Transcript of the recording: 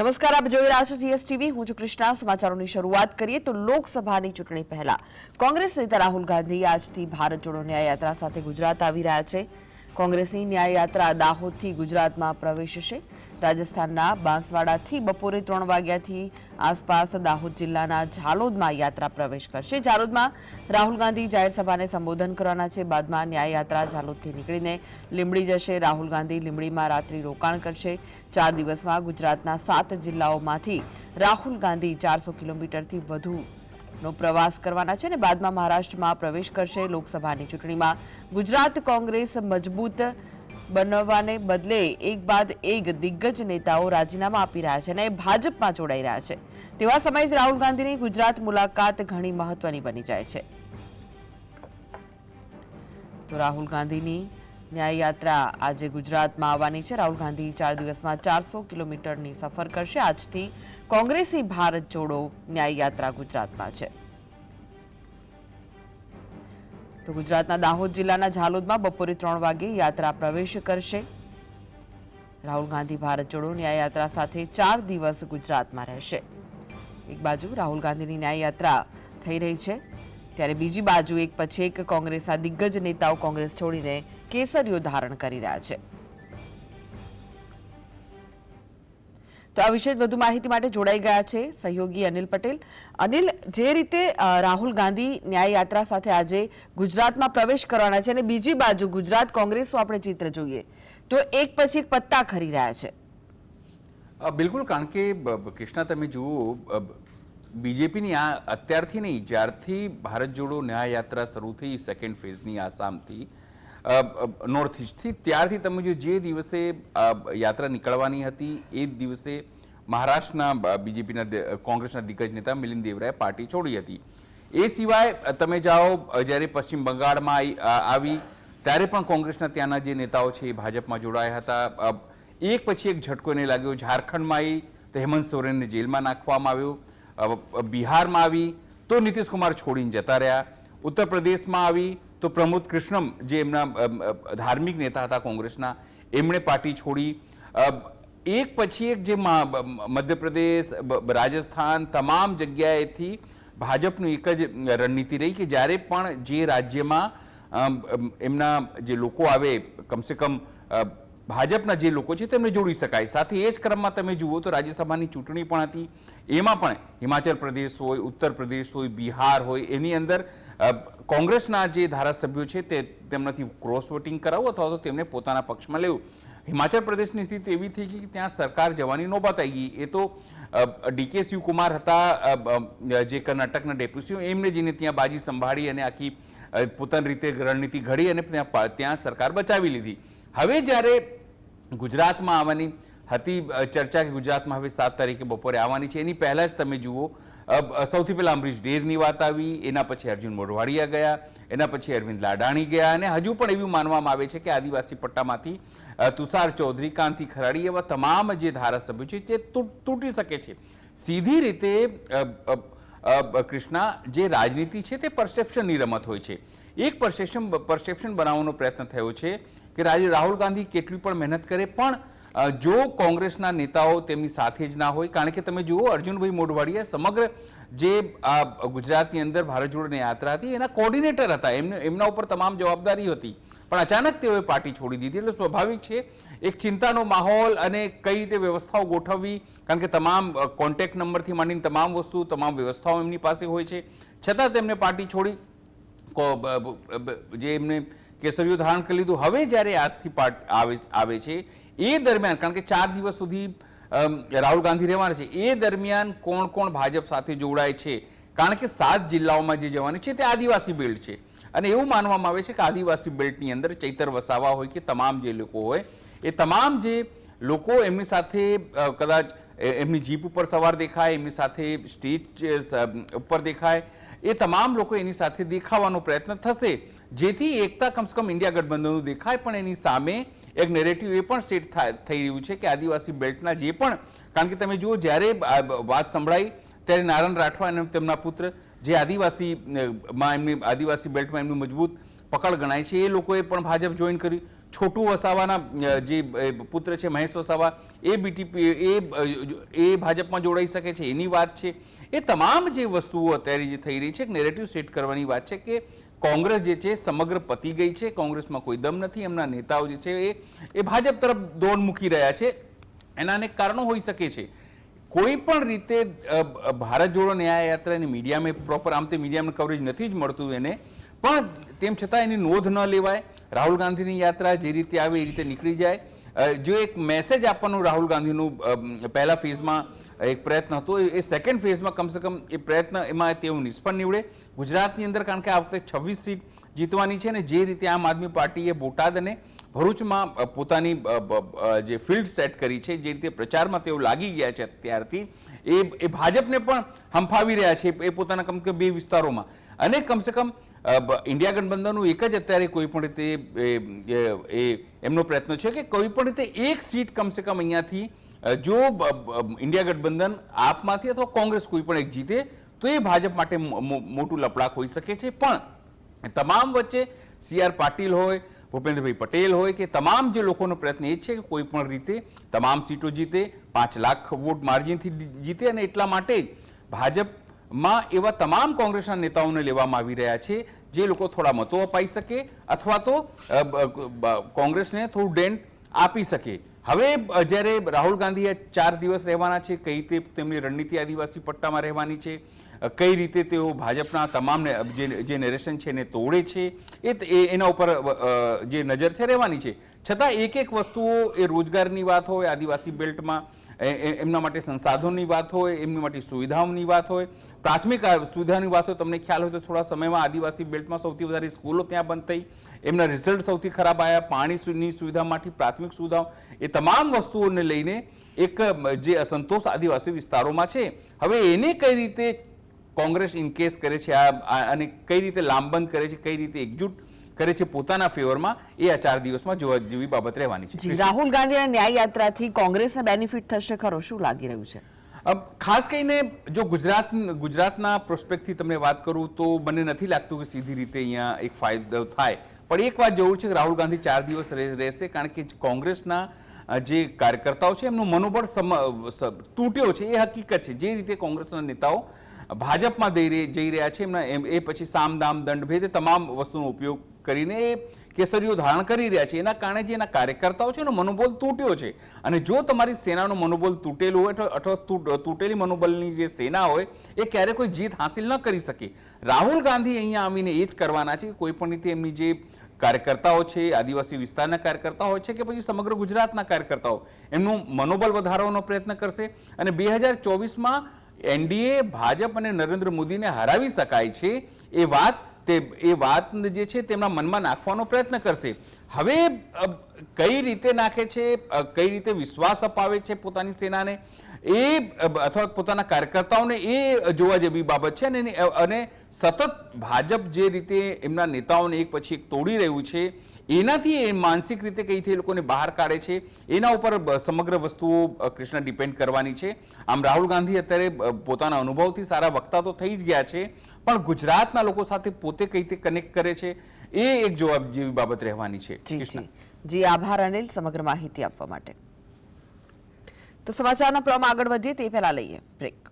નમસ્કાર, આપ જોઈ રહ્યા છો જીએસટીવી. હું છું કૃષ્ણા. સમાચારોની શરૂઆત કરીએ તો લોકસભાની ચૂંટણી પહેલા. કોંગ્રેસ નેતા રાહુલ ગાંધી આજથી ભારત જોડો ન્યાય યાત્રા સાથે ગુજરાત આવી રહ્યા છે. કોંગ્રેસની ન્યાય યાત્રા દાહોદથી ગુજરાતમાં પ્રવેશશે. રાજસ્થાનના બાંસવાડાથી બપોરે ત્રણ વાગ્યાથી આસપાસ દાહોદ જિલ્લાના ઝાલોદમાં યાત્રા પ્રવેશ કરશે. ઝાલોદમાં રાહુલ ગાંધી જાહેર સભાને સંબોધન કરવાના છે. બાદમાં ન્યાય યાત્રા ઝાલોદથી નીકળીને લીંબડી જશે. રાહુલ ગાંધી લીંબડીમાં રાત્રિ રોકાણ કરશે. ચાર દિવસમાં ગુજરાતના સાત જિલ્લાઓમાંથી રાહુલ ગાંધી ચારસો કિલોમીટરથી વધુ નો પ્રવાસ કરવાના છે અને બાદમાં મહારાષ્ટ્રમાં પ્રવેશ કરશે લોકસભાની ચૂંટણીમાં. ગુજરાત કોંગ્રેસ મજબૂત બનવાને બદલે એક બાદ એક દિગ્ગજ નેતાઓ રાજીનામા આપી રહ્યા છે અને ભાજપમાં જોડાઈ રહ્યા છે. તેવા સમયે જ રાહુલ ગાંધીની ગુજરાત મુલાકાત ઘણી મહત્વની બની જાય છે. તો રાહુલ ગાંધીની ન્યાય યાત્રા આજે ગુજરાતમાં આવવાની છે. રાહુલ ગાંધી ચાર દિવસમાં ચારસો કિલોમીટરની સફર કરશે. આજથી કોંગ્રેસની ભારત જોડો ન્યાય યાત્રા ગુજરાતમાં છે. તો ગુજરાતના દાહોદ જિલ્લાના ઝાલોદમાં બપોરે ત્રણ વાગે યાત્રા પ્રવેશ કરશે. રાહુલ ગાંધી ભારત જોડો ન્યાય યાત્રા સાથે ચાર દિવસ ગુજરાતમાં રહેશે. એક બાજુ રાહુલ ગાંધીની ન્યાય યાત્રા થઈ રહી છે. ત્યારે બીજી બાજુ એક પછી એક કોંગ્રેસના દિગ્ગજ નેતાઓ કોંગ્રેસ છોડીને કેસરીઓ ધારણ કરી રહ્યા છે. તો આ વિશે વધુ માહિતી માટે જોડાઈ ગયા છે સહયોગી અનિલ પટેલ. અનિલ, જે રીતે રાહુલ ગાંધી ન્યાય સાથે આજે ગુજરાતમાં પ્રવેશ કરવાના છે અને બીજી બાજુ ગુજરાત કોંગ્રેસનું આપણે ચિત્ર જોઈએ, તો એક પછી એક પત્તા ખરી રહ્યા છે. બિલકુલ, કારણ કે કૃષ્ણા, તમે જુઓ બીજેપીની આ અત્યારથી નહીં, જ્યારથી ભારત જોડો ન્યાય યાત્રા શરૂ થઈ સેકન્ડ ફેઝની આસામથી નોર્થ ઇસ્ટથી ત્યારથી તમે જો જે દિવસે યાત્રા નીકળવાની હતી, એ જ દિવસે મહારાષ્ટ્રના બીજેપીના કોંગ્રેસના દિગ્ગજ નેતા મિલિંદ દેવરાએ પાર્ટી છોડી હતી. એ સિવાય તમે જાઓ જ્યારે પશ્ચિમ બંગાળમાં આવી, ત્યારે પણ કોંગ્રેસના ત્યાંના જે નેતાઓ છે એ ભાજપમાં જોડાયા હતા. એક પછી એક ઝટકો એને લાગ્યો. ઝારખંડમાં આવી તો હેમંત સોરેનને જેલમાં નાખવામાં આવ્યો. બિહારમાં આવી, તો નીતિશ કુમાર છોડીને જતા રહ્યા. ઉત્તર પ્રદેશમાં આવી તો પ્રમોદ કૃષ્ણમ જે એમના ધાર્મિક નેતા હતા કોંગ્રેસના, એમણે પાર્ટી છોડી. એક પછી એક જે મધ્યપ્રદેશ રાજસ્થાન તમામ જગ્યાએથી ભાજપનું એક જ રણનીતિ રહી કે જ્યારે પણ જે રાજ્યમાં એમના જે લોકો આવે, કમસે કમ ભાજપના જે લોકો છે તેમને જોડી શકાય. સાથે એ જ ક્રમમાં તમે જુઓ તો રાજ્યસભાની ચૂંટણી પણ હતી. એમાં પણ હિમાચલ પ્રદેશ હોય, ઉત્તર પ્રદેશ હોય, બિહાર હોય, એની અંદર કોંગ્રેસના જે ધારાસભ્યો છે તે તેમનાથી ક્રોસ વોટિંગ કરાવવું અથવા તો તેમને પોતાના પક્ષમાં લેવું. હિમાચલ પ્રદેશની સ્થિતિ એવી થઈ ગઈ કે ત્યાં સરકાર જવાની નોબત આવી ગઈ. એ તો ડીકે શિવકુમાર હતા જે કર્ણાટકના ડેપ્યુટી એમને જઈને ત્યાં બાજી સંભાળી અને આખી પોતાની રીતે રણનીતિ ઘડી અને ત્યાં સરકાર બચાવી લીધી. હવે જ્યારે ગુજરાતમાં આવવાની હતી ચર્ચા કે ગુજરાતમાં હવે સાત તારીખે બપોરે આવવાની છે, એની પહેલાં જ તમે જુઓ સૌથી પહેલાં અમરીશ ડેરની વાત આવી, એના પછી અર્જુન મોઢવાડિયા ગયા, એના પછી અરવિંદ લાડાણી ગયા અને હજુ પણ એવું માનવામાં આવે છે કે આદિવાસી પટ્ટામાંથી તુષાર ચૌધરી, કાંતિ ખરાડી એવા તમામ જે ધારાસભ્યો છે તે તૂટ- શકે છે. સીધી રીતે કૃષ્ણા, જે રાજનીતિ છે તે પરસેપ્શનની રમત હોય છે. એક પરસેપ્શન પરસેપ્શન બનાવવાનો પ્રયત્ન થયો છે કે રાહુલ ગાંધી કેટલી પણ મહેનત કરે, પણ જો કોંગ્રેસના નેતાઓ તેમની સાથે જ ના હોય, કારણ કે તમે જુઓ અર્જુનભાઈ મોઢવાડિયા સમગ્ર જે, આ, ગુજરાતની અંદર ભારત જોડોની યાત્રા હતી, એના કોર્ડિનેટર હતા. એમને, એમના ઉપર તમામ જવાબદારી હતી. પણ અચાનક તેઓએ પાર્ટી છોડી દીધી. એટલે સ્વાભાવિક છે, એક ચિંતાનો માહોલ અને કઈ રીતે વ્યવસ્થાઓ ગોઠવવી, કારણ કે તમામ કોન્ટેક્ટ નંબરથી માંડીને તમામ વસ્તુ, તમામ વ્યવસ્થાઓ એમની પાસે હોય છે. છતાં તેમને પાર્ટી છોડી જે એમને કેસરીઓ ધારણ કરી લીધું, હવે જ્યારે આજથી પાર્ટ આવે આવે છે, એ દરમિયાન, કારણ કે ચાર દિવસ સુધી રાહુલ ગાંધી રહેવાના છે, એ દરમિયાન કોણ કોણ ભાજપ સાથે જોડાય છે? કારણ કે સાત જિલ્લાઓમાં જે જવાની છે તે આદિવાસી બેલ્ટ છે. અને એવું માનવામાં આવે છે કે આદિવાસી બેલ્ટની અંદર ચૈતર વસાવા હોય કે તમામ જે લોકો હોય, એ તમામ જે લોકો એમની સાથે કદાચ એમની જીપ ઉપર સવાર દેખાય, એમની સાથે સ્ટેજ ઉપર દેખાય એ તમામ લોકો એની સાથે દેખાવાનો પ્રયત્ન થશે. જેથી એકતા કમસે કમ ઇન્ડિયા ગઠબંધનનું દેખાય, પણ એની સામે એક નેરેટિવ એ પણ સેટ થઈ રહ્યું છે કે આદિવાસી બેલ્ટના જે પણ, કારણ કે તમે જુઓ જ્યારે વાત સંભળાઈ, ત્યારે નારાયણ રાઠવા અને તેમના પુત્ર, જે આદિવાસી માં એમની, આદિવાસી બેલ્ટમાં એમની મજબૂત પકડ ગણાય છે, એ લોકોએ પણ ભાજપ જોઈન કરી છોટુ વસાવાના જે પુત્ર છે, મહેશ વસાવા, એ બીટીપી એ એ ભાજપમાં જોડાઈ શકે છે, એની વાત છે. એ તમામ જે વસ્તુઓ અત્યારે જે થઈ રહી છે નેરેટિવ સેટ કરવાની વાત છે કે કોંગ્રેસ જે છે, સમગ્ર પતી ગઈ છે, કોંગ્રેસમાં કોઈ દમ નથી, એમના નેતાઓ જે છે, એ એ ભાજપ તરફ દોડ મૂકી રહ્યા છે. એના અનેક કારણો હોઈ શકે છે. કોઈ પણ રીતે ભારત જોડો ન્યાય યાત્રાની મીડિયામાં પ્રોપર આમ તે મીડિયામાં કવરેજ નથી જ મળતું એને. પણ તેમ છતાં એની નોંધ ન લેવાય. રાહુલ ગાંધીની યાત્રા જે રીતે આવે એ રીતે નીકળી જાય. જો એક મેસેજ આપવાનું રાહુલ ગાંધીનું પહેલા ફેઝમાં એક પ્રયત્ન હતો, એ- સેકન્ડ ફેઝમાં કમસે કમ એ પ્રયત્ન એમાં તેવું નિષ્ફળ નીવડે. ગુજરાતની અંદર કારણ કે આ વખતે છવ્વીસ સીટ જીતવાની છે ને જે રીતે આમ આદમી પાર્ટીએ બોટાદ અને ભરૂચમાં પોતાની જે ફિલ્ડ સેટ કરી છે, જે રીતે પ્રચારમાં તેઓ લાગી ગયા છે ત્યારથી એ એ ભાજપને પણ હંફાવી રહ્યા છે એ પોતાના કમ કે બે વિસ્તારોમાં. અને કમસે કમ ઇન્ડિયા ગઠબંધનનું એક જ અત્યારે કોઈ પણ રીતે એ- એમનો પ્રયત્ન છે કે કોઈ પણ રીતે એક સીટ કમસે કમ અહીંયાથી જો ઇન્ડિયા ગઠબંધન આપમાંથી અથવા કોંગ્રેસ કોઈ પણ એક જીતે, તો એ ભાજપ માટે મોટું લપડાક હોઈ શકે છે. પણ તમામ વચ્ચે સી આર પાટીલ હોય, ભૂપેન્દ્રભાઈ પટેલ હોય કે તમામ જે લોકોનો પ્રયત્ન એ છે કે કોઈ પણ રીતે તમામ સીટો જીતે, પાંચ લાખ વોટ માર્જિનથી જીતે અને એટલા માટે જ ભાજપમાં એવા તમામ કોંગ્રેસના નેતાઓને લેવામાં આવી રહ્યા છે, જે લોકો થોડા મતો અપાઈ શકે અથવા તો કોંગ્રેસને થોડું ડેન્ટ આપી શકે. હવે જ્યારે રાહુલ ગાંધીએ ચાર દિવસ રહેવાના છે, કઈ રીતે તેમની રણનીતિ આદિવાસી પટ્ટામાં રહેવાની છે કઈ રીતે તેઓ ભાજપના તમામ જે નેરેશન છે એને તોડે છે, એ એના ઉપર જે નજર છે, રહેવાની છે. છતાં એક એક વસ્તુઓ એ રોજગારની વાત હોય આદિવાસી બેલ્ટમાં એમના માટે સંસાધનોની વાત હોય, એમની માટે સુવિધાઓની વાત હોય, પ્રાથમિક સુવિધાની વાત હોય, તમને ખ્યાલ હોય તો થોડા સમયમાં આદિવાસી બેલ્ટમાં સૌથી વધારે સ્કૂલો ત્યાં બંધ થઈ. એમના રિઝલ્ટ સૌથી ખરાબ આવ્યા પાણીની સુવિધામાંથી પ્રાથમિક સુવિધાઓ. એ તમામ વસ્તુઓને લઈને એક, જે અસંતોષ આદિવાસી વિસ્તારોમાં છે. હવે એને કઈ રીતે કોંગ્રેસ ઇનકેસ કરે છે? આ અને કઈ રીતે લાંબંદ કરે છે? કઈ રીતે એકજૂટ કરે છે પોતાના ફેવરમાં એ આ ચાર દિવસમાં જોવા જેવી બાબત રહેવાની છે. રાહુલ ગાંધીના ન્યાય યાત્રાથી કોંગ્રેસને બેનિફિટ થશે ખરો? શું લાગી રહ્યું છે? ખાસ કરીને જો ગુજરાત ગુજરાતના પ્રોસ્પેક્ટથી તમને વાત કરું તો મને નથી લાગતું કે સીધી રીતે અહીંયા એક ફાયદો થાય. પણ એક વાત જરૂર છે કે રાહુલ ગાંધી ચાર દિવસ રહે- રહેશે કારણ કે કોંગ્રેસના જે કાર્યકર્તાઓ છે એમનું મનોબળ તૂટ્યો છે. એ હકીકત છે. જે રીતે કોંગ્રેસના નેતાઓ ભાજપમાં રહી- જઈ રહ્યા છે. એમના એમ- એ પછી સામ દામ દંડ ભેદ એ તમામ વસ્તુનો ઉપયોગ કરીને એ કેસરીઓ ધારણ કરી રહ્યા છે. એના કારણે જે એના કાર્યકર્તાઓ છે એનો મનોબળ તૂટ્યો છે. અને જો તમારી સેનાનું મનોબળ તૂટેલું હોય અથવા- અથવા તૂટ- તૂટેલી મનોબળની જે સેના હોય, એ ક્યારે કોઈ જીત હાંસિલ ન કરી શકે. રાહુલ ગાંધી અહીંયા આવીને એ જ કરવાના છે. કોઈ પણ રીતે એમની જે કાર્યકર્તાઓ છે, આદિવાસી વિસ્તારના કાર્યકર્તાઓ હોય છે કે પછી સમગ્ર ગુજરાતના કાર્યકર્તાઓ, એમનું મનોબળ વધારવાનો પ્રયત્ન કરશે. અને બે હજાર ચોવીસમાં એનડીએ, ભાજપ અને નરેન્દ્ર મોદીને હરાવી શકાય છે, એ વાત તે, એ વાત જે છે તેમના મનમાં નાખવાનો પ્રયત્ન કરશે. હવે કઈ રીતે નાખે છે કઈ રીતે વિશ્વાસ અપાવે છે પોતાની સેનાને? એ અથવા પોતાના કાર્યકર્તાઓને એ જોવા જેવી બાબત છે અને સતત ભાજપ જે રીતે એમના નેતાઓને એક પછી એક તોડી રહ્યું છે એનાથી એ માનસિક રીતે કઈથી એ લોકોને બહાર કાઢે છે. એના ઉપર સમગ્ર વસ્તુઓ કૃષ્ણ ડિપેન્ડ કરવાની છે. આમ રાહુલ ગાંધી અત્યારે પોતાના અનુભવથી સારા વક્તા તો થઈ જ ગયા છે પણ ગુજરાતના લોકો સાથે પોતે કઈ રીતે કનેક્ટ કરે છે એ એક જવાબ જેવી બાબત રહેવાની છે. જી આભાર અનિલ સમગ્ર માહિતી આપવા માટે. તો સમાચારના ક્રમ આગળ વધીએ તે પહેલા લઈએ બ્રેક.